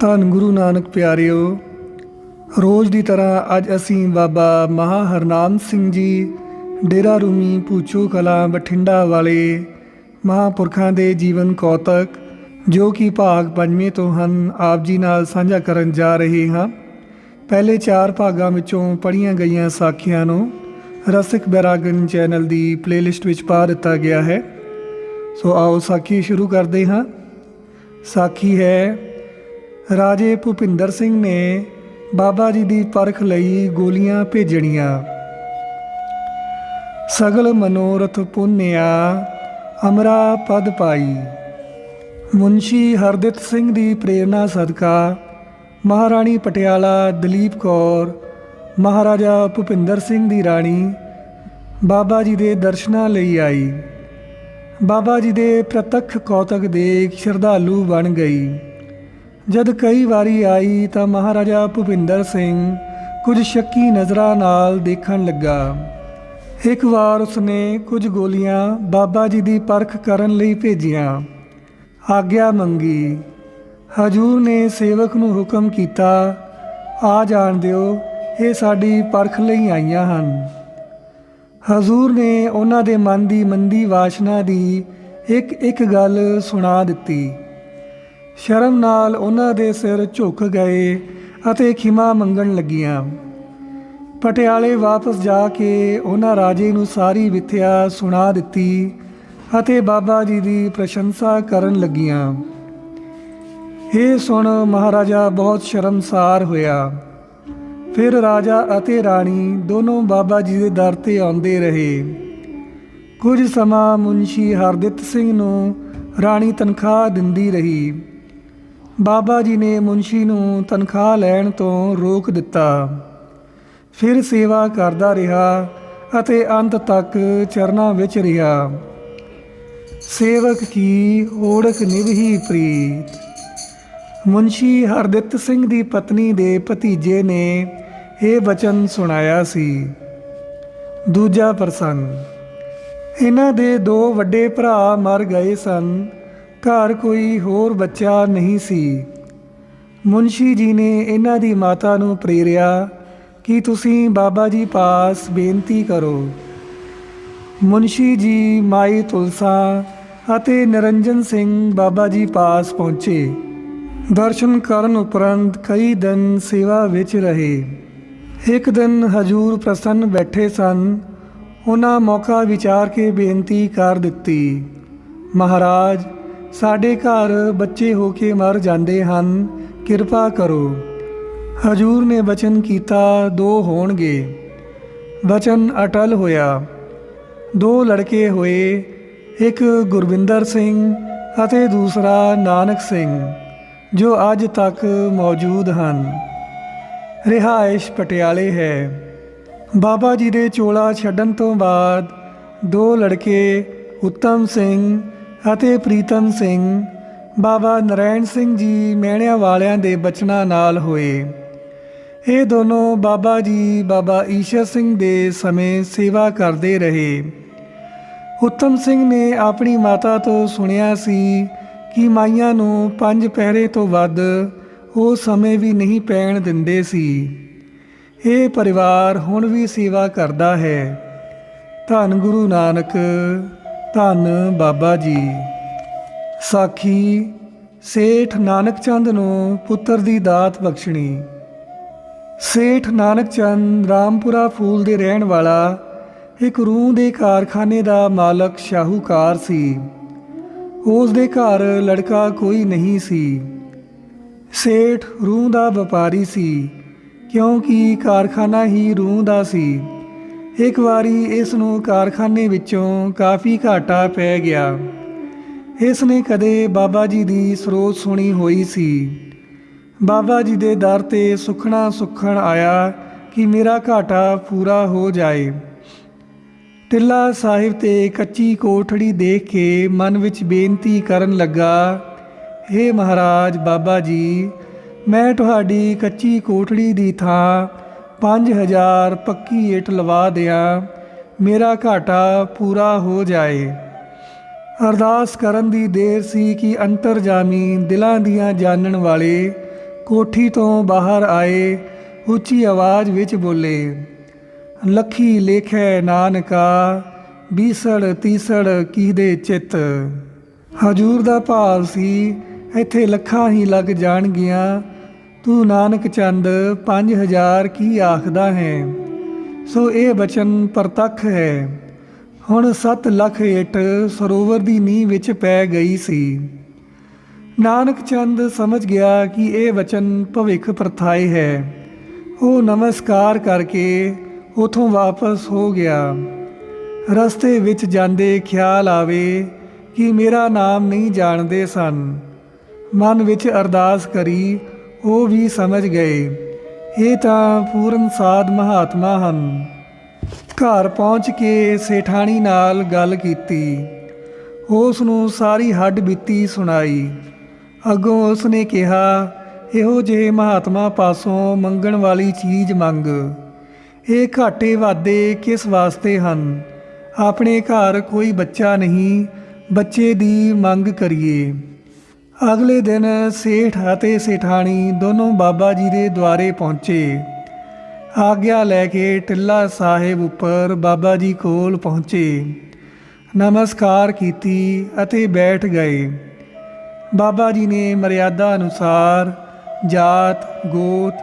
ਧੰਨ ਗੁਰੂ ਨਾਨਕ ਪਿਆਰਿਓ, ਰੋਜ਼ ਦੀ ਤਰ੍ਹਾਂ ਅੱਜ ਅਸੀਂ ਬਾਬਾ ਮਹਾ ਹਰਨਾਮ ਸਿੰਘ ਜੀ, ਡੇਰਾ ਰੂਮੀ ਪੂਚੋ ਕਲਾਂ ਬਠਿੰਡਾ ਵਾਲੇ ਮਹਾਂਪੁਰਖਾਂ ਦੇ ਜੀਵਨ ਕੌਤਕ, ਜੋ ਕਿ ਭਾਗ ਪੰਜਵੇਂ ਤੋਂ ਹਨ, ਆਪ ਜੀ ਨਾਲ ਸਾਂਝਾ ਕਰਨ ਜਾ ਰਹੇ ਹਾਂ। ਪਹਿਲੇ ਚਾਰ ਭਾਗਾਂ ਵਿੱਚੋਂ ਪੜ੍ਹੀਆਂ ਗਈਆਂ ਸਾਖੀਆਂ ਨੂੰ ਰਸਿਕ ਬੈਰਾਗਨ ਚੈਨਲ ਦੀ ਪਲੇਲਿਸਟ ਵਿੱਚ ਪਾ ਦਿੱਤਾ ਗਿਆ ਹੈ। ਸੋ ਆਓ ਸਾਖੀ ਸ਼ੁਰੂ ਕਰਦੇ ਹਾਂ। ਸਾਖੀ ਹੈ ਰਾਜੇ ਭੁਪਿੰਦਰ ਸਿੰਘ ਨੇ ਬਾਬਾ ਜੀ ਦੀ ਪਰਖ ਲਈ ਗੋਲੀਆਂ ਭੇਜਣੀਆਂ। ਸਗਲ ਮਨੋਰਥ ਪੁੰਨਿਆ ਅਮਰਾ ਪਦ ਪਾਈ। ਮੁੰਸ਼ੀ ਹਰਦਿਤ ਸਿੰਘ ਦੀ ਪ੍ਰੇਰਣਾ ਸਦਕਾ ਮਹਾਰਾਣੀ ਪਟਿਆਲਾ ਦਲੀਪ ਕੌਰ, ਮਹਾਰਾਜਾ ਭੁਪਿੰਦਰ ਸਿੰਘ ਦੀ ਰਾਣੀ ਬਾਬਾ ਜੀ ਦੇ ਦਰਸ਼ਨਾਂ ਲਈ ਆਈ। ਬਾਬਾ ਜੀ ਦੇ ਪ੍ਰਤੱਖ ਕੌਤਕ ਦੇਖ ਸ਼ਰਧਾਲੂ ਬਣ ਗਈ। ਜਦ ਕਈ ਵਾਰੀ ਆਈ ਤਾਂ ਮਹਾਰਾਜਾ ਭੁਪਿੰਦਰ ਸਿੰਘ ਕੁਝ ਸ਼ੱਕੀ ਨਜ਼ਰਾਂ ਨਾਲ ਦੇਖਣ ਲੱਗਾ। ਇੱਕ ਵਾਰ ਉਸਨੇ ਕੁਝ ਗੋਲੀਆਂ ਬਾਬਾ ਜੀ ਦੀ ਪਰਖ ਕਰਨ ਲਈ ਭੇਜੀਆਂ। ਆਗਿਆ ਮੰਗੀ। ਹਜੂਰ ਨੇ ਸੇਵਕ ਨੂੰ ਹੁਕਮ ਕੀਤਾ, ਆ ਜਾਣ ਦਿਓ, ਇਹ ਸਾਡੀ ਪਰਖ ਲਈ ਆਈਆਂ ਹਨ। ਹਜ਼ੂਰ ਨੇ ਉਹਨਾਂ ਦੇ ਮਨ ਦੀ ਮੰਦੀ ਵਾਸ਼ਨਾ ਦੀ ਇੱਕ ਇੱਕ ਗੱਲ ਸੁਣਾ ਦਿੱਤੀ। ਸ਼ਰਮ ਨਾਲ ਉਹਨਾਂ ਦੇ ਸਿਰ ਝੁਕ ਗਏ ਅਤੇ ਖਿਮਾ ਮੰਗਣ ਲੱਗੀਆਂ। ਪਟਿਆਲੇ ਵਾਪਸ ਜਾ ਕੇ ਉਹਨਾਂ ਰਾਜੇ ਨੂੰ ਸਾਰੀ ਵਿਥਿਆ ਸੁਣਾ ਦਿੱਤੀ ਅਤੇ ਬਾਬਾ ਜੀ ਦੀ ਪ੍ਰਸ਼ੰਸਾ ਕਰਨ ਲੱਗੀਆਂ। ਇਹ ਸੁਣ ਮਹਾਰਾਜਾ ਬਹੁਤ ਸ਼ਰਮਸਾਰ ਹੋਇਆ। ਫਿਰ ਰਾਜਾ ਅਤੇ ਰਾਣੀ ਦੋਨੋਂ ਬਾਬਾ ਜੀ ਦੇ ਦਰ ਤੇ ਆਉਂਦੇ ਰਹੇ। ਕੁਝ ਸਮਾਂ ਮੁਨਸ਼ੀ ਹਰਦਿੱਤ ਸਿੰਘ ਨੂੰ ਰਾਣੀ ਤਨਖਾਹ ਦਿੰਦੀ ਰਹੀ। ਬਾਬਾ ਜੀ ਨੇ ਮੁੰਸ਼ੀ ਨੂੰ ਤਨਖਾਹ ਲੈਣ ਤੋਂ ਰੋਕ ਦਿੱਤਾ। ਫਿਰ ਸੇਵਾ ਕਰਦਾ ਰਿਹਾ ਅਤੇ ਅੰਤ ਤੱਕ ਚਰਨਾਂ ਵਿੱਚ ਰਿਹਾ। ਸੇਵਕ ਕੀ ਓੜਕ ਨਿਭੀ ਪ੍ਰੀਤ। ਮੁੰਸ਼ੀ ਹਰਦਿੱਤ ਸਿੰਘ ਦੀ ਪਤਨੀ ਦੇ ਭਤੀਜੇ ਨੇ ਇਹ ਬਚਨ ਸੁਣਾਇਆ ਸੀ। ਦੂਜਾ ਪ੍ਰਸੰਗ। ਇਹਨਾਂ ਦੇ ਦੋ ਵੱਡੇ ਭਰਾ ਮਰ ਗਏ ਸਨ। ਘਰ ਕੋਈ ਹੋਰ ਬੱਚਾ ਨਹੀਂ ਸੀ। ਮੁਨਸ਼ੀ ਜੀ ਨੇ ਇਹਨਾਂ ਦੀ ਮਾਤਾ ਨੂੰ ਪ੍ਰੇਰਿਆ ਕਿ ਤੁਸੀਂ ਬਾਬਾ ਜੀ ਪਾਸ ਬੇਨਤੀ ਕਰੋ। ਮੁਨਸ਼ੀ ਜੀ ਮਾਈ ਤੁਲਸਾ ਅਤੇ ਨਿਰੰਜਨ ਸਿੰਘ ਬਾਬਾ ਜੀ ਪਾਸ ਪਹੁੰਚੇ। ਦਰਸ਼ਨ ਕਰਨ ਉਪਰੰਤ ਕਈ ਦਿਨ ਸੇਵਾ ਵਿੱਚ ਰਹੇ। ਇੱਕ ਦਿਨ ਹਜੂਰ ਪ੍ਰਸੰਨ ਬੈਠੇ ਸਨ। ਉਹਨਾਂ ਮੌਕਾ ਵਿਚਾਰ ਕੇ ਬੇਨਤੀ ਕਰ ਦਿੱਤੀ, ਮਹਾਰਾਜ ਸਾਡੇ ਘਰ ਬੱਚੇ ਹੋ ਕੇ ਮਰ ਜਾਂਦੇ ਹਨ, ਕਿਰਪਾ ਕਰੋ। ਹਜੂਰ ਨੇ ਬਚਨ ਕੀਤਾ, ਦੋ ਹੋਣਗੇ। ਬਚਨ ਅਟਲ ਹੋਇਆ। ਦੋ ਲੜਕੇ ਹੋਏ, ਇੱਕ ਗੁਰਵਿੰਦਰ ਸਿੰਘ ਅਤੇ ਦੂਸਰਾ ਨਾਨਕ ਸਿੰਘ, ਜੋ ਅੱਜ ਤੱਕ ਮੌਜੂਦ ਹਨ। ਰਿਹਾਇਸ਼ ਪਟਿਆਲੇ ਹੈ। ਬਾਬਾ ਜੀ ਦੇ ਚੋਲਾ ਛੱਡਣ ਤੋਂ ਬਾਅਦ ਦੋ ਲੜਕੇ, ਉੱਤਮ ਸਿੰਘ ਅਤੇ ਪ੍ਰੀਤਮ ਸਿੰਘ, ਬਾਬਾ ਨਰੈਣ ਸਿੰਘ ਜੀ ਮਹਿਣਿਆਂ ਵਾਲਿਆਂ ਦੇ ਬਚਨਾਂ ਨਾਲ ਹੋਏ। ਇਹ ਦੋਨੋਂ ਬਾਬਾ ਜੀ, ਬਾਬਾ ਈਸ਼ਰ ਸਿੰਘ ਦੇ ਸਮੇਂ ਸੇਵਾ ਕਰਦੇ ਰਹੇ। ਉੱਤਮ ਸਿੰਘ ਨੇ ਆਪਣੀ ਮਾਤਾ ਤੋਂ ਸੁਣਿਆ ਸੀ ਕਿ ਮਾਈਆਂ ਨੂੰ ਪੰਜ ਪਹਿਰੇ ਤੋਂ ਵੱਧ ਉਹ ਸਮੇਂ ਵੀ ਨਹੀਂ ਪੈਣ ਦਿੰਦੇ ਸੀ। ਇਹ ਪਰਿਵਾਰ ਹੁਣ ਵੀ ਸੇਵਾ ਕਰਦਾ ਹੈ। ਧੰਨ ਗੁਰੂ ਨਾਨਕ ਧੰਨ ਬਾਬਾ ਜੀ। ਸਾਖੀ ਸੇਠ ਨਾਨਕ ਚੰਦ ਨੂੰ ਪੁੱਤਰ ਦੀ ਦਾਤ ਬਖਸ਼ਣੀ। ਸੇਠ ਨਾਨਕ ਚੰਦ ਰਾਮਪੁਰਾ ਫੂਲ ਦੇ ਰਹਿਣ ਵਾਲਾ ਇੱਕ ਰੂਹ ਦੇ ਕਾਰਖਾਨੇ ਦਾ ਮਾਲਕ ਸ਼ਾਹੂਕਾਰ ਸੀ। ਉਸ ਦੇ ਘਰ ਲੜਕਾ ਕੋਈ ਨਹੀਂ ਸੀ। ਸੇਠ ਰੂਹ ਦਾ ਵਪਾਰੀ ਸੀ, ਕਿਉਂਕਿ ਕਾਰਖਾਨਾ ਹੀ ਰੂਹ ਦਾ ਸੀ। ਇੱਕ ਵਾਰੀ ਇਸ ਨੂੰ ਕਾਰਖਾਨੇ ਵਿੱਚੋਂ ਕਾਫੀ ਘਾਟਾ ਪੈ ਗਿਆ। ਇਸ ਨੇ ਕਦੇ ਬਾਬਾ ਜੀ ਦੀ ਸਰੋਤ ਸੁਣੀ ਹੋਈ ਸੀ। ਬਾਬਾ ਜੀ ਦੇ ਦਰ ਤੇ ਸੁਖਣਾ ਸੁਖਣ ਆਇਆ ਕਿ ਮੇਰਾ ਘਾਟਾ ਪੂਰਾ ਹੋ ਜਾਏ। ਟਿੱਲਾ ਸਾਹਿਬ ਤੇ ਕੱਚੀ ਕੋਠੜੀ ਦੇਖ ਕੇ ਮਨ ਵਿੱਚ ਬੇਨਤੀ ਕਰਨ ਲੱਗਾ हे ਮਹਾਰਾਜ ਬਾਬਾ ਜੀ, ਮੈਂ ਤੁਹਾਡੀ ਕੱਚੀ ਕੋਠੜੀ ਦੀ ਥਾਂ 5000 ਪੱਕੀ ਇੱਟ ਲਵਾ ਦਿਆਂ, ਮੇਰਾ ਘਾਟਾ ਪੂਰਾ ਹੋ ਜਾਏ। ਅਰਦਾਸ ਕਰਨ ਦੀ ਦੇਰ ਸੀ ਕਿ ਅੰਤਰਜਾਮੀ ਦਿਲਾਂ ਦੀਆਂ ਜਾਣਨ ਵਾਲੇ ਕੋਠੀ ਤੋਂ ਬਾਹਰ ਆਏ, ਉੱਚੀ ਆਵਾਜ਼ ਵਿੱਚ ਬੋਲੇ, ਲੱਖੀ ਲੇਖੈ ਨਾਨਕਾ, ਬੀਸੜ ਤੀਸੜ ਕੀਦੇ ਚਿੱਤ? ਹਜੂਰ ਦਾ ਭਾਵ ਸੀ, ਇੱਥੇ ਲੱਖਾਂ ਹੀ ਲੱਗ ਜਾਣਗੀਆਂ ਤੂੰ ਨਾਨਕ ਚੰਦ 5000 ਕੀ ਆਖਦਾ ਹੈ? ਸੋ ਇਹ ਬਚਨ ਪ੍ਰਤੱਖ ਹੈ। ਹੁਣ 7 ਲੱਖ ਏਟ ਸਰੋਵਰ ਦੀ ਨੀਂਹ ਵਿੱਚ ਪੈ ਗਈ ਸੀ। ਨਾਨਕ ਚੰਦ ਸਮਝ ਗਿਆ ਕਿ ਇਹ ਵਚਨ ਭਵਿੱਖ ਪ੍ਰਥਾਏ ਹੈ। ਉਹ ਨਮਸਕਾਰ ਕਰਕੇ ਉਥੋਂ ਵਾਪਸ ਹੋ ਗਿਆ। ਰਸਤੇ ਵਿੱਚ ਜਾਂਦੇ ਖਿਆਲ ਆਵੇ ਕਿ ਮੇਰਾ ਨਾਮ ਨਹੀਂ ਜਾਣਦੇ ਸਨ। ਮਨ ਵਿੱਚ ਅਰਦਾਸ ਕਰੀ ਉਹ ਵੀ ਸਮਝ ਗਏ। ਇਹ ਤਾਂ ਪੂਰਨ ਸਾਧ ਮਹਾਤਮਾ ਹਨ। ਘਰ ਪਹੁੰਚ ਕੇ ਸੇਠਾਣੀ ਨਾਲ ਗੱਲ ਕੀਤੀ। ਉਸ ਨੂੰ ਸਾਰੀ ਹੱਡ ਬੀਤੀ ਸੁਣਾਈ। ਅੱਗੋਂ ਉਸ ਨੇ ਕਿਹਾ, ਇਹੋ ਜਿਹੇ ਮਹਾਤਮਾ ਪਾਸੋਂ ਮੰਗਣ ਵਾਲੀ ਚੀਜ਼ ਮੰਗ। ਇਹ ਘਾਟੇ ਵਾਦੇ ਕਿਸ ਵਾਸਤੇ ਹਨ? ਆਪਣੇ ਘਰ ਕੋਈ ਬੱਚਾ ਨਹੀਂ, ਬੱਚੇ ਦੀ ਮੰਗ ਕਰੀਏ। ਅਗਲੇ ਦਿਨ ਸੇਠ ਅਤੇ ਸੇਠਾਣੀ ਦੋਨੋਂ ਬਾਬਾ ਜੀ ਦੇ ਦੁਆਰੇ ਪਹੁੰਚੇ। ਆਗਿਆ ਲੈ ਕੇ ਟਿੱਲਾ ਸਾਹਿਬ ਉੱਪਰ ਬਾਬਾ ਜੀ ਕੋਲ ਪਹੁੰਚੇ। ਨਮਸਕਾਰ ਕੀਤੀ ਅਤੇ ਬੈਠ ਗਏ। ਬਾਬਾ ਜੀ ਨੇ ਮਰਿਆਦਾ ਅਨੁਸਾਰ ਜਾਤ, ਗੋਤ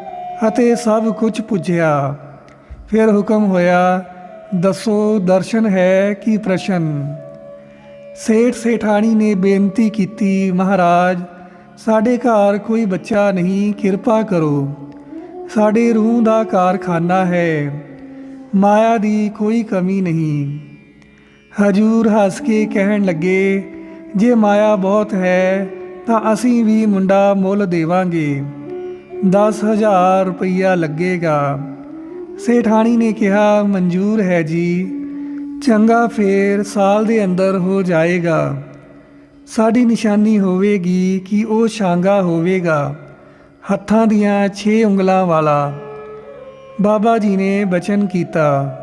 ਅਤੇ ਸਭ ਕੁਝ ਪੁੱਛਿਆ। ਫਿਰ ਹੁਕਮ ਹੋਇਆ, ਦੱਸੋ ਦਰਸ਼ਨ ਹੈ ਕਿ ਪ੍ਰਸ਼ਨ? ਸੇਠ ਸੇਠਾਣੀ ਨੇ ਬੇਨਤੀ ਕੀਤੀ, ਮਹਾਰਾਜ, ਸਾਡੇ ਘਰ ਕੋਈ ਬੱਚਾ ਨਹੀਂ, ਕਿਰਪਾ ਕਰੋ। ਸਾਡੇ ਰੂਹ ਦਾ ਕਾਰਖਾਨਾ ਹੈ, ਮਾਇਆ ਦੀ ਕੋਈ ਕਮੀ ਨਹੀਂ। ਹਜੂਰ ਹੱਸ ਕੇ ਕਹਿਣ ਲੱਗੇ, ਜੇ ਮਾਇਆ ਬਹੁਤ ਹੈ, ਤਾਂ ਅਸੀਂ ਵੀ ਮੁੰਡਾ ਮੁੱਲ ਦੇਵਾਂਗੇ। 10000 ਰੁਪਈਆ ਲੱਗੇਗਾ। ਸੇਠਾਣੀ ਨੇ ਕਿਹਾ, ਮਨਜ਼ੂਰ ਹੈ ਜੀ। ਚੰਗਾ ਫੇਰ ਸਾਲ ਦੇ ਅੰਦਰ ਹੋ ਜਾਏਗਾ। ਸਾਡੀ ਨਿਸ਼ਾਨੀ ਹੋਵੇਗੀ ਕਿ ਉਹ ਸ਼ਾਂਗਾ ਹੋਵੇਗਾ। ਹੱਥਾਂ ਦੀਆਂ 6 ਉਂਗਲਾਂ ਵਾਲਾ ਬਾਬਾ ਜੀ ਨੇ ਬਚਨ ਕੀਤਾ।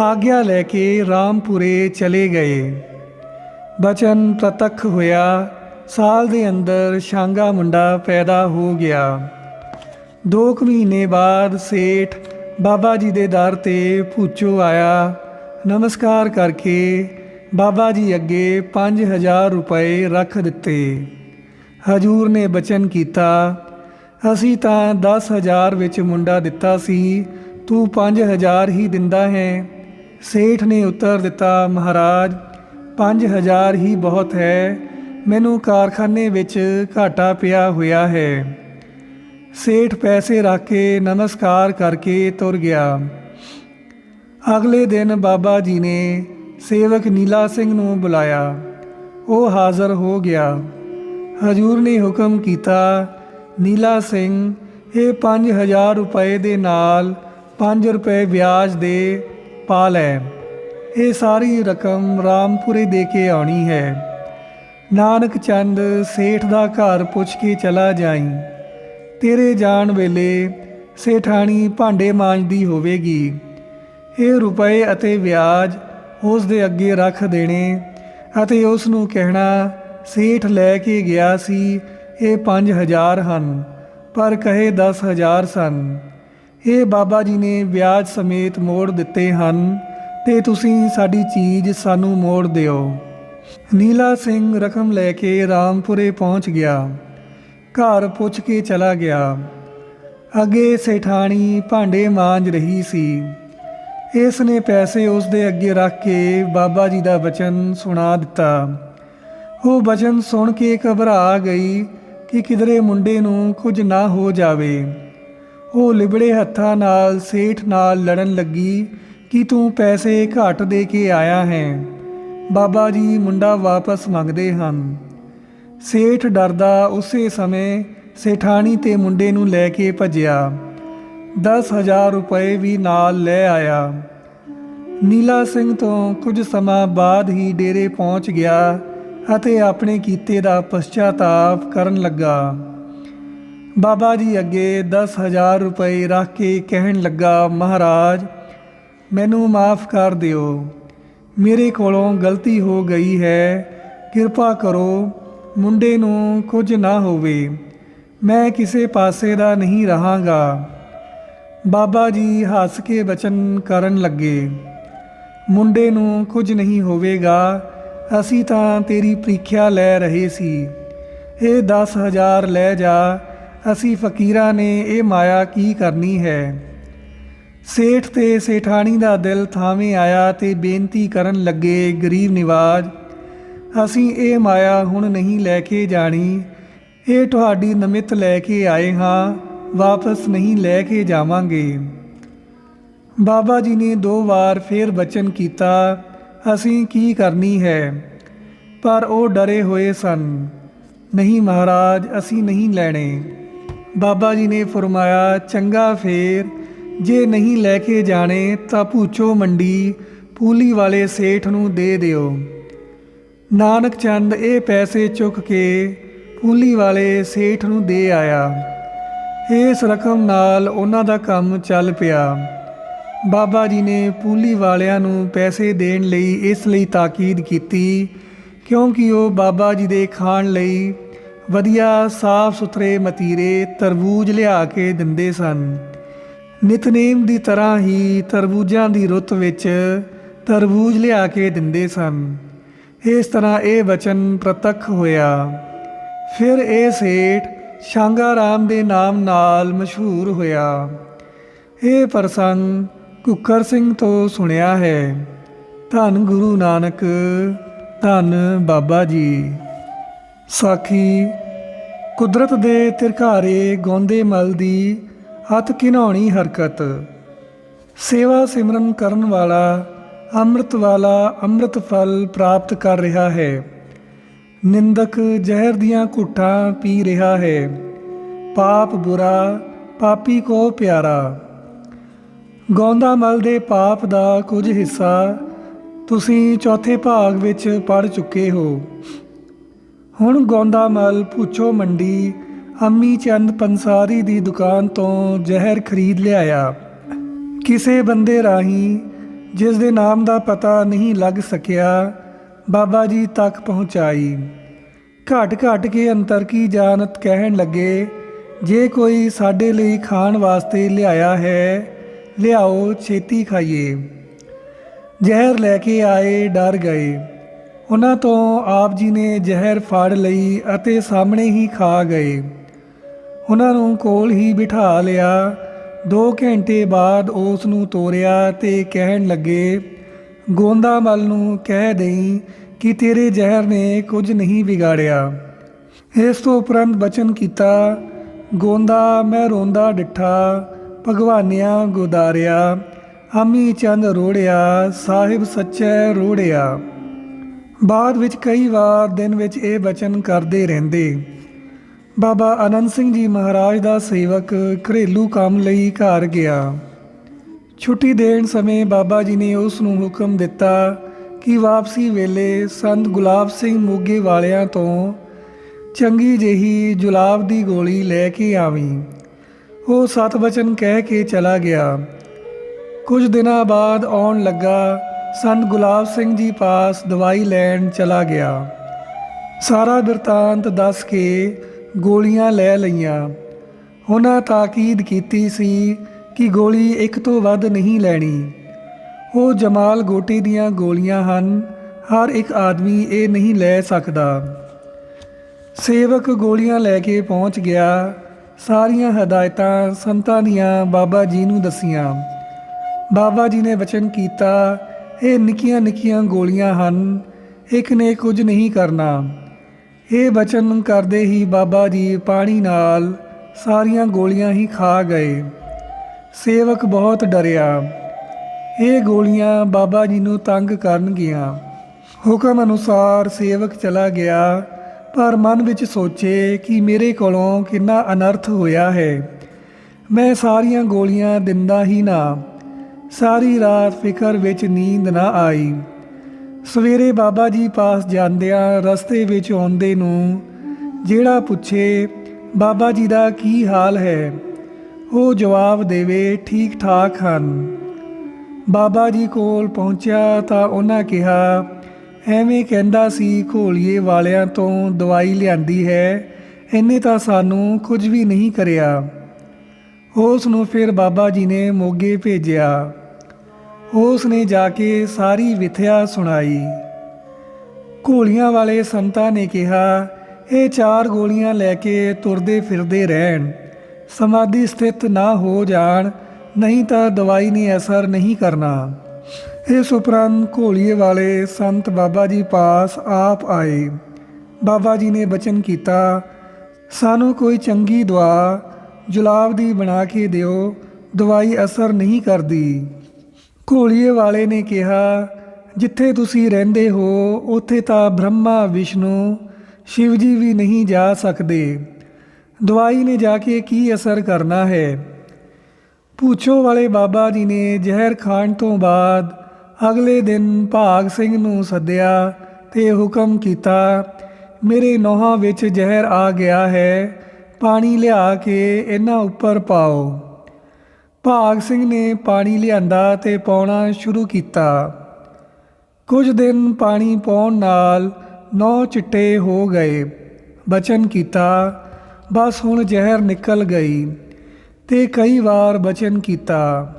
ਆਗਿਆ ਲੈ ਕੇ ਰਾਮਪੁਰੇ ਚਲੇ ਗਏ। ਬਚਨ ਪ੍ਰਤੱਖ ਹੋਇਆ, ਸਾਲ ਦੇ ਅੰਦਰ ਸ਼ਾਂਗਾ ਮੁੰਡਾ ਪੈਦਾ ਹੋ ਗਿਆ। ਦੋ ਕੁ ਮਹੀਨੇ ਬਾਅਦ ਸੇਠ ਬਾਬਾ ਜੀ ਦੇ ਦਰ ਤੇ ਭੂਚੋ ਆਇਆ। ਨਮਸਕਾਰ ਕਰਕੇ ਬਾਬਾ ਜੀ ਅੱਗੇ 5000 ਰੁਪਏ ਰੱਖ ਦਿੱਤੇ। ਹਜੂਰ ਨੇ ਬਚਨ ਕੀਤਾ, ਅਸੀਂ ਤਾਂ 10000 ਵਿੱਚ ਮੁੰਡਾ ਦਿੱਤਾ ਸੀ, ਤੂੰ 5000 ਹੀ ਦਿੰਦਾ ਹੈ। ਸੇਠ ਨੇ ਉੱਤਰ ਦਿੱਤਾ, ਮਹਾਰਾਜ 5000 ਹੀ ਬਹੁਤ ਹੈ, ਮੈਨੂੰ ਕਾਰਖਾਨੇ ਵਿੱਚ ਘਾਟਾ ਪਿਆ ਹੋਇਆ ਹੈ। ਸੇਠ ਪੈਸੇ ਰੱਖ ਕੇ ਨਮਸਕਾਰ ਕਰਕੇ ਤੁਰ ਗਿਆ। ਅਗਲੇ ਦਿਨ ਬਾਬਾ ਜੀ ਨੇ ਸੇਵਕ ਨੀਲਾ ਸਿੰਘ ਨੂੰ ਬੁਲਾਇਆ। ਉਹ ਹਾਜ਼ਰ ਹੋ ਗਿਆ। ਹਜੂਰ ਨੇ ਹੁਕਮ ਕੀਤਾ, ਨੀਲਾ ਸਿੰਘ, ਇਹ 5000 ਰੁਪਏ ਦੇ ਨਾਲ 5 ਰੁਪਏ ਵਿਆਜ ਦੇ ਪਾ ਲੈ। ਇਹ ਸਾਰੀ ਰਕਮ ਰਾਮਪੁਰੇ ਦੇ ਕੇ ਆਉਣੀ ਹੈ। ਨਾਨਕ ਚੰਦ ਸੇਠ ਦਾ ਘਰ ਪੁੱਛ ਕੇ ਚਲਾ ਜਾਈ। ਤੇਰੇ ਜਾਣ ਵੇਲੇ ਸੇਠਾਣੀ ਭਾਂਡੇ ਮਾਂਜਦੀ ਹੋਵੇਗੀ। ਇਹ ਰੁਪਏ ਅਤੇ ਵਿਆਜ ਉਸ ਦੇ ਅੱਗੇ ਰੱਖ ਦੇਣੇ ਅਤੇ ਉਸ ਨੂੰ ਕਹਿਣਾ, ਸੇਠ ਲੈ ਕੇ ਗਿਆ ਸੀ, ਇਹ 5000 ਹਨ, ਪਰ ਕਹੇ 10000 ਸਨ। ਇਹ ਬਾਬਾ ਜੀ ਨੇ ਵਿਆਜ ਸਮੇਤ ਮੋੜ ਦਿੱਤੇ ਹਨ ਤੇ ਤੁਸੀਂ ਸਾਡੀ ਚੀਜ਼ ਸਾਨੂੰ ਮੋੜ ਦਿਓ। ਨੀਲਾ ਸਿੰਘ ਰਕਮ ਲੈ ਕੇ ਰਾਮਪੁਰੇ ਪਹੁੰਚ ਗਿਆ। ਘਰ ਪੁੱਛ ਕੇ ਚਲਾ ਗਿਆ। ਅੱਗੇ ਸੇਠਾਣੀ ਭਾਂਡੇ ਮਾਂਜ ਰਹੀ ਸੀ। ਇਸ ਨੇ ਪੈਸੇ ਉਸ ਦੇ ਅੱਗੇ ਰੱਖ ਕੇ ਬਾਬਾ ਜੀ ਦਾ ਬਚਨ ਸੁਣਾ ਦਿੱਤਾ। ਉਹ ਬਚਨ ਸੁਣ ਕੇ ਘਬਰਾ ਗਈ ਕਿ ਕਿਧਰੇ ਮੁੰਡੇ ਨੂੰ ਕੁਝ ਨਾ ਹੋ ਜਾਵੇ। ਉਹ ਲਿਬੜੇ ਹੱਥਾਂ ਨਾਲ, ਸੇਠ ਨਾਲ ਲੜਨ ਲੱਗੀ ਕਿ ਤੂੰ ਪੈਸੇ ਘੱਟ ਦੇ ਕੇ ਆਇਆ ਹੈ। ਬਾਬਾ ਜੀ ਮੁੰਡਾ ਵਾਪਸ ਮੰਗਦੇ ਹਨ। ਸੇਠ ਡਰਦਾ ਉਸੇ ਸਮੇਂ ਸੇਠਾਣੀ ਤੇ ਮੁੰਡੇ ਨੂੰ ਲੈ ਕੇ ਭੱਜਿਆ। 10000 ਰੁਪਏ ਵੀ ਨਾਲ ਲੈ ਆਇਆ। ਨੀਲਾ ਸਿੰਘ ਤੋਂ ਕੁਝ ਸਮਾਂ ਬਾਅਦ ਹੀ ਡੇਰੇ ਪਹੁੰਚ ਗਿਆ ਅਤੇ ਆਪਣੇ ਕੀਤੇ ਦਾ ਪਛਤਾਤਾਪ ਕਰਨ ਲੱਗਾ। ਬਾਬਾ ਜੀ ਅੱਗੇ 10000 ਰੁਪਏ ਰੱਖ ਕੇ ਕਹਿਣ ਲੱਗਾ, ਮਹਾਰਾਜ, ਮੈਨੂੰ ਮਾਫ ਕਰ ਦਿਓ। ਮੇਰੇ ਕੋਲੋਂ ਗਲਤੀ ਹੋ ਗਈ ਹੈ। ਕਿਰਪਾ ਕਰੋ, ਮੁੰਡੇ ਨੂੰ ਕੁਝ ਨਾ ਹੋਵੇ। ਮੈਂ ਕਿਸੇ ਪਾਸੇ ਦਾ ਨਹੀਂ ਰਹਾਂਗਾ। ਬਾਬਾ ਜੀ ਹੱਸ ਕੇ ਬਚਨ ਕਰਨ ਲੱਗੇ। ਮੁੰਡੇ ਨੂੰ ਕੁਝ ਨਹੀਂ ਹੋਵੇਗਾ, ਅਸੀਂ ਤਾਂ ਤੇਰੀ ਪ੍ਰੀਖਿਆ ਲੈ ਰਹੇ ਸੀ। ਇਹ 10000 ਲੈ ਜਾ, ਅਸੀਂ ਫਕੀਰਾਂ ਨੇ ਇਹ ਮਾਇਆ ਕੀ ਕਰਨੀ ਹੈ? ਸੇਠ ਤੇ ਸੇਠਾਣੀ ਦਾ ਦਿਲ ਥਾਵੇਂ ਆਇਆ ਤੇ ਬੇਨਤੀ ਕਰਨ ਲੱਗੇ, ਗਰੀਬ ਨਿਵਾਜ, ਅਸੀਂ ਇਹ ਮਾਇਆ ਹੁਣ ਨਹੀਂ ਲੈ ਕੇ ਜਾਣੀ, ਇਹ ਤੁਹਾਡੀ ਨਮਿਤ ਲੈ ਕੇ ਆਏ ਹਾਂ। ਵਾਪਸ ਨਹੀਂ ਲੈ ਕੇ ਜਾਵਾਂਗੇ। ਬਾਬਾ ਜੀ ਨੇ ਦੋ ਵਾਰ ਫੇਰ ਬਚਨ ਕੀਤਾ, ਅਸੀਂ ਕੀ ਕਰਨੀ ਹੈ? ਪਰ ਉਹ ਡਰੇ ਹੋਏ ਸਨ। ਨਹੀਂ ਮਹਾਰਾਜ, ਅਸੀਂ ਨਹੀਂ ਲੈਣੇ। ਬਾਬਾ ਜੀ ਨੇ ਫਰਮਾਇਆ, ਚੰਗਾ ਫੇਰ, ਜੇ ਨਹੀਂ ਲੈ ਕੇ ਜਾਣੇ ਤਾਂ ਭੂਚੋ ਮੰਡੀ, ਪੂਲੀ ਵਾਲੇ ਸੇਠ ਨੂੰ ਦੇ ਦਿਓ। ਨਾਨਕ ਚੰਦ ਇਹ ਪੈਸੇ ਚੁੱਕ ਕੇ ਪੂਲੀ ਵਾਲੇ ਸੇਠ ਨੂੰ ਦੇ ਆਇਆ। ਇਸ ਰਕਮ ਨਾਲ ਉਹਨਾਂ ਦਾ ਕੰਮ ਚੱਲ ਪਿਆ। ਬਾਬਾ ਜੀ ਨੇ ਪੂਲੀ ਵਾਲਿਆਂ ਨੂੰ ਪੈਸੇ ਦੇਣ ਲਈ ਇਸ ਲਈ ਤਾਕੀਦ ਕੀਤੀ, ਕਿਉਂਕਿ ਉਹ ਬਾਬਾ ਜੀ ਦੇ ਖਾਣ ਲਈ ਵਧੀਆ ਸਾਫ਼ ਸੁਥਰੇ ਮਤੀਰੇ ਤਰਬੂਜ ਲਿਆ ਕੇ ਦਿੰਦੇ ਸਨ। ਨਿਤਨੇਮ ਦੀ ਤਰ੍ਹਾਂ ਹੀ ਤਰਬੂਜਾਂ ਦੀ ਰੁੱਤ ਵਿੱਚ ਤਰਬੂਜ ਲਿਆ ਕੇ ਦਿੰਦੇ ਸਨ। ਇਸ ਤਰ੍ਹਾਂ ਇਹ ਵਚਨ ਪ੍ਰਤੱਖ ਹੋਇਆ। ਫਿਰ ਇਹ ਸੇਠ ਸ਼ਾਂਗਾਰਾਮ ਦੇ ਨਾਮ ਨਾਲ ਮਸ਼ਹੂਰ ਹੋਇਆ। ਇਹ ਪ੍ਰਸੰਗ ਕੁੱਕਰ ਸਿੰਘ ਤੋਂ ਸੁਣਿਆ ਹੈ। ਧੰਨ ਗੁਰੂ ਨਾਨਕ, ਧੰਨ ਬਾਬਾ ਜੀ। ਸਾਖੀ, ਕੁਦਰਤ ਦੇ ਤਿਰਕਾਰੇ ਗਾਉਂਦੇ ਮਲ ਦੀ ਹੱਥ ਘਿਨਾਉਣੀ ਹਰਕਤ। ਸੇਵਾ ਸਿਮਰਨ ਕਰਨ ਵਾਲਾ ਅੰਮ੍ਰਿਤ ਵਾਲਾ ਅੰਮ੍ਰਿਤ ਫਲ ਪ੍ਰਾਪਤ ਕਰ ਰਿਹਾ ਹੈ। ਨਿੰਦਕ ਜ਼ਹਿਰ ਦੀਆਂ ਘੁੱਟਾਂ ਪੀ ਰਿਹਾ ਹੈ। ਪਾਪ ਬੁਰਾ, ਪਾਪੀ ਕੋ ਪਿਆਰਾ। ਗੌਂਦਾ ਮਲ ਦੇ ਪਾਪ ਦਾ ਕੁਝ ਹਿੱਸਾ, ਤੁਸੀਂ ਚੌਥੇ ਭਾਗ ਵਿੱਚ ਪੜ ਚੁੱਕੇ ਹੋ। ਹੁਣ ਗੌਂਦਾ ਮਲ ਪੁੱਛੋ ਮੰਡੀ, ਅੰਮੀ ਚੰਦ ਪੰਸਾਰੀ ਦੀ ਦੁਕਾਨ ਤੋਂ ਜ਼ਹਿਰ ਖਰੀਦ ਲਿਆਇਆ। ਕਿਸੇ ਬੰਦੇ ਰਾਹੀਂ, ਜਿਸ ਦੇ ਨਾਮ ਦਾ ਪਤਾ ਨਹੀਂ ਲੱਗ ਸਕਿਆ ਬਾਬਾ ਜੀ ਤੱਕ ਪਹੁੰਚਾਈ। ਘਟ ਘਟ ਕੇ ਅੰਤਰ ਕੀ ਜਾਣਤ ਕਹਿਣ ਲੱਗੇ, ਜੇ ਕੋਈ ਸਾਡੇ ਲਈ ਖਾਣ ਵਾਸਤੇ ਲਿਆਇਆ ਹੈ, ਲਿਆਓ, ਛੇਤੀ ਖਾਈਏ। ਜ਼ਹਿਰ ਲੈ ਕੇ ਆਏ, ਡਰ ਗਏ। ਉਹਨਾਂ ਤੋਂ ਆਪ ਜੀ ਨੇ ਜ਼ਹਿਰ ਫੜ ਲਈ ਅਤੇ ਸਾਹਮਣੇ ਹੀ ਖਾ ਗਏ। ਉਹਨਾਂ ਨੂੰ ਕੋਲ ਹੀ ਬਿਠਾ ਲਿਆ। 2 ਘੰਟੇ ਬਾਅਦ ਉਸ ਨੂੰ ਤੋਰਿਆ ਤੇ ਕਹਿਣ ਲੱਗੇ ਗੋਂਦਾ ਮਲ ਨੂੰ ਕਹਿ ਦੇਈ ਕਿ ਤੇਰੇ ਜ਼ਹਿਰ ਨੇ ਕੁਝ ਨਹੀਂ ਵਿਗਾੜਿਆ। ਇਸ ਤੋਂ ਉਪਰੰਤ ਬਚਨ ਕੀਤਾ, ਗੋਂਦਾ, ਮੈਂ ਰੋਂਦਾ ਡਿੱਠਾ, ਭਗਵਾਨਿਆ ਗੁਦਾਰਿਆ ਆਮੀ ਚੰਦ ਰੋੜਿਆ, ਸਾਹਿਬ ਸੱਚੈ ਰੋੜਿਆ। ਬਾਅਦ ਵਿੱਚ ਕਈ ਵਾਰ ਦਿਨ ਵਿੱਚ ਇਹ ਬਚਨ ਕਰਦੇ ਰਹਿੰਦੇ। ਬਾਬਾ ਅਨੰਦ ਸਿੰਘ ਜੀ ਮਹਾਰਾਜ ਦਾ ਸੇਵਕ ਘਰੇਲੂ ਕੰਮ ਲਈ ਘਰ ਗਿਆ। ਛੁੱਟੀ ਦੇਣ ਸਮੇਂ ਬਾਬਾ ਜੀ ਨੇ ਉਸ ਨੂੰ ਹੁਕਮ ਦਿੱਤਾ ਕਿ ਵਾਪਸੀ ਵੇਲੇ ਸੰਤ ਗੁਲਾਬ ਸਿੰਘ ਮੋਗੇ ਵਾਲਿਆਂ ਤੋਂ ਚੰਗੀ ਜਿਹੀ ਜੁਲਾਬ ਦੀ ਗੋਲੀ ਲੈ ਕੇ ਆਵੀਂ। ਉਹ ਸਤ ਬਚਨ ਕਹਿ ਕੇ ਚਲਾ ਗਿਆ। ਕੁਝ ਦਿਨਾਂ ਬਾਅਦ ਆਉਣ ਲੱਗਾ, ਸੰਤ ਗੁਲਾਬ ਸਿੰਘ ਜੀ ਪਾਸ ਦਵਾਈ ਲੈਣ ਚਲਾ ਗਿਆ। ਸਾਰਾ ਬਿਰਤਾਂਤ ਦੱਸ ਕੇ ਗੋਲੀਆਂ ਲੈ ਲਈਆਂ। ਉਹਨਾਂ ਤਾਕੀਦ ਕੀਤੀ ਸੀ ਕਿ ਗੋਲੀ ਇੱਕ ਤੋਂ ਵੱਧ ਨਹੀਂ ਲੈਣੀ? ਉਹ ਜਮਾਲ ਗੋਟੀ ਦੀਆਂ ਗੋਲੀਆਂ ਹਨ, ਹਰ ਇੱਕ ਆਦਮੀ ਇਹ ਨਹੀਂ ਲੈ ਸਕਦਾ। ਸੇਵਕ ਗੋਲੀਆਂ ਲੈ ਕੇ ਪਹੁੰਚ ਗਿਆ, ਸਾਰੀਆਂ ਹਦਾਇਤਾਂ ਸੰਤਾਂ ਦੀਆਂ ਬਾਬਾ ਜੀ ਨੂੰ ਦਸੀਆਂ। ਬਾਬਾ ਜੀ ਨੇ ਵਚਨ ਕੀਤਾ, ਇਹ ਨਿੱਕੀਆਂ ਨਿੱਕੀਆਂ ਗੋਲੀਆਂ ਹਨ, ਇੱਕ ਨੇ ਕੁਝ ਨਹੀਂ ਕਰਨਾ। ਇਹ ਵਚਨ ਕਰਦੇ ਹੀ ਬਾਬਾ ਜੀ ਪਾਣੀ ਨਾਲ ਸਾਰੀਆਂ ਗੋਲੀਆਂ ਹੀ ਖਾ ਗਏ। ਸੇਵਕ ਬਹੁਤ ਡਰਿਆ। ਇਹ ਗੋਲੀਆਂ ਬਾਬਾ ਜੀ ਨੂੰ ਤੰਗ ਕਰਨਗੀਆਂ। ਹੁਕਮ ਅਨੁਸਾਰ ਸੇਵਕ ਚਲਾ ਗਿਆ, ਪਰ ਮਨ ਵਿੱਚ ਸੋਚੇ ਕਿ ਮੇਰੇ ਕੋਲੋਂ ਕਿੰਨਾ ਅਨਰਥ ਹੋਇਆ ਹੈ। ਮੈਂ ਸਾਰੀਆਂ ਗੋਲੀਆਂ ਦਿੰਦਾ ਹੀ ਨਾ। ਸਾਰੀ ਰਾਤ ਫਿਕਰ ਵਿੱਚ ਨੀਂਦ ਨਾ ਆਈ। ਸਵੇਰੇ ਬਾਬਾ ਜੀ ਪਾਸ ਜਾਂਦਿਆਂ ਰਸਤੇ ਵਿੱਚ ਆਉਂਦੇ ਨੂੰ ਜਿਹੜਾ ਪੁੱਛੇ, ਬਾਬਾ ਜੀ ਦਾ ਕੀ ਹਾਲ ਹੈ? ਉਹ ਜਵਾਬ ਦੇਵੇ, ਠੀਕ ਠਾਕ ਹਨ। ਬਾਬਾ ਜੀ ਕੋਲ ਪਹੁੰਚਿਆ ਤਾਂ ਉਹਨਾਂ ਕਿਹਾ, ਐਵੇਂ ਕਹਿੰਦਾ ਸੀ, ਘੋਲੀਏ ਵਾਲਿਆਂ ਤੋਂ ਦਵਾਈ ਲਿਆਂਦੀ ਹੈ ਇਹਨੇ ਤਾਂ ਸਾਨੂੰ ਕੁਝ ਵੀ ਨਹੀਂ ਕਰਿਆ। ਉਸ ਨੂੰ ਫਿਰ ਬਾਬਾ ਜੀ ਨੇ ਮੋਗੇ ਭੇਜਿਆ। ਉਸ ਨੇ ਜਾ ਕੇ ਸਾਰੀ ਵਿਥਿਆ ਸੁਣਾਈ। ਘੋਲੀਆਂ ਵਾਲੇ ਸੰਤਾਂ ਨੇ ਕਿਹਾ, ਇਹ ਚਾਰ ਗੋਲੀਆਂ ਲੈ ਕੇ ਤੁਰਦੇ ਫਿਰਦੇ ਰਹਿਣ। ਸਮਾਧੀ ਸਥਿਤ ਨਾ ਹੋ ਜਾਣ, ਨਹੀਂ ਤਾਂ ਦਵਾਈ ਨੇ ਅਸਰ ਨਹੀਂ ਕਰਨਾ। ਇਸ ਉਪਰੰਤ ਘੋਲੀਏ ਵਾਲੇ, ਸੰਤ ਬਾਬਾ ਜੀ ਪਾਸ ਆਪ ਆਏ। ਬਾਬਾ ਜੀ ਨੇ ਬਚਨ ਕੀਤਾ, ਸਾਨੂੰ ਕੋਈ ਚੰਗੀ ਦਵਾ ਜੁਲਾਬ ਦੀ ਬਣਾ ਕੇ ਦਿਓ, ਦਵਾਈ ਅਸਰ ਨਹੀਂ ਕਰਦੀ। ਘੋਲੀਏ ਵਾਲੇ ਨੇ ਕਿਹਾ, ਜਿੱਥੇ ਤੁਸੀਂ ਰਹਿੰਦੇ ਹੋ, ਉੱਥੇ ਤਾਂ ਬ੍ਰਹਮਾ, ਵਿਸ਼ਨੂੰ, ਸ਼ਿਵ ਜੀ ਵੀ ਨਹੀਂ ਜਾ ਸਕਦੇ। ਦਵਾਈ ਨੇ ਜਾ ਕੇ ਕੀ ਅਸਰ ਕਰਨਾ ਹੈ? ਪੂਛੋ ਵਾਲੇ ਬਾਬਾ ਜੀ ਨੇ ਜ਼ਹਿਰ ਖਾਣ ਤੋਂ ਬਾਅਦ ਅਗਲੇ ਦਿਨ ਭਾਗ ਸਿੰਘ ਨੂੰ ਸੱਦਿਆ ਤੇ ਹੁਕਮ ਕੀਤਾ, ਮੇਰੇ ਨੋਹਾਂ ਵਿੱਚ ਜ਼ਹਿਰ ਆ ਗਿਆ ਹੈ, ਪਾਣੀ ਲਿਆ ਕੇ ਇਹਨਾਂ ਉੱਪਰ ਪਾਓ। ਭਾਗ ਸਿੰਘ ਨੇ ਪਾਣੀ ਲਿਆਂਦਾ ਤੇ ਪਾਉਣਾ ਸ਼ੁਰੂ ਕੀਤਾ। ਕੁਝ ਦਿਨ ਪਾਣੀ ਪਾਉਣ ਨਾਲ ਨੌ ਚਿੱਟੇ ਹੋ ਗਏ। ਬਚਨ ਕੀਤਾ ਬਸ ਹੁਣ ਜ਼ਹਿਰ ਨਿਕਲ ਗਈ ਤੇ ਕਈ ਵਾਰ ਬਚਨ ਕੀਤਾ।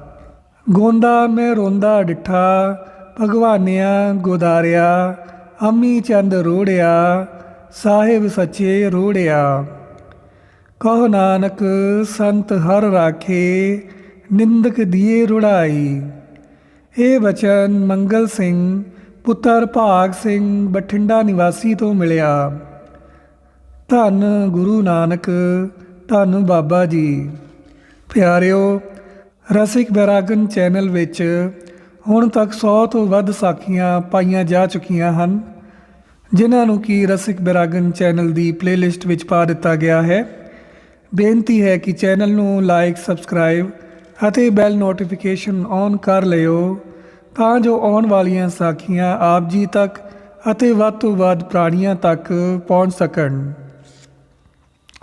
ਗੋਂਦਾ ਮੈਂ ਰੋਂਦਾ ਡਿਠਾ, ਭਗਵਾਨਿਆ ਗੋਦਾਰਿਆ, ਅਮੀ ਚੰਦ ਰੋੜਿਆ, ਸਾਹਿਬ ਸੱਚੇ ਰੋੜਿਆ। ਕਹੋ ਨਾਨਕ, ਸੰਤ ਹਰ ਰਾਖੇ, ਨਿੰਦਕ ਦੀਏ ਰੁੜਾਈ। ਇਹ ਵਚਨ ਮੰਗਲ ਸਿੰਘ, ਪੁੱਤਰ ਭਾਗ ਸਿੰਘ, ਬਠਿੰਡਾ ਨਿਵਾਸੀ ਤੋਂ ਮਿਲਿਆ। ਧੰਨ ਗੁਰੂ ਨਾਨਕ, ਧੰਨ ਬਾਬਾ ਜੀ। ਪਿਆਰਿਓ, ਰਸਿਕ ਬੈਰਾਗਨ ਚੈਨਲ ਵਿੱਚ ਹੁਣ ਤੱਕ 100 ਤੋਂ ਵੱਧ ਸਾਖੀਆਂ ਪਾਈਆਂ ਜਾ ਚੁੱਕੀਆਂ ਹਨ, ਜਿਨ੍ਹਾਂ ਨੂੰ ਕੀ ਰਸਿਕ ਬੈਰਾਗਨ ਚੈਨਲ ਦੀ ਪਲੇਲਿਸਟ ਵਿੱਚ ਪਾ ਦਿੱਤਾ ਗਿਆ ਹੈ। ਬੇਨਤੀ ਹੈ ਕਿ ਚੈਨਲ ਨੂੰ ਲਾਈਕ ਸਬਸਕ੍ਰਾਈਬ ਅਤੇ ਬੈਲ ਨੋਟੀਫਿਕੇਸ਼ਨ ਔਨ ਕਰ ਲਿਓ, ਤਾਂ ਜੋ ਆਉਣ ਵਾਲੀਆਂ ਸਾਖੀਆਂ ਆਪ ਜੀ ਤੱਕ ਅਤੇ ਵੱਧ ਤੋਂ ਵੱਧ ਪ੍ਰਾਣੀਆਂ ਤੱਕ ਪਹੁੰਚ ਸਕਣ।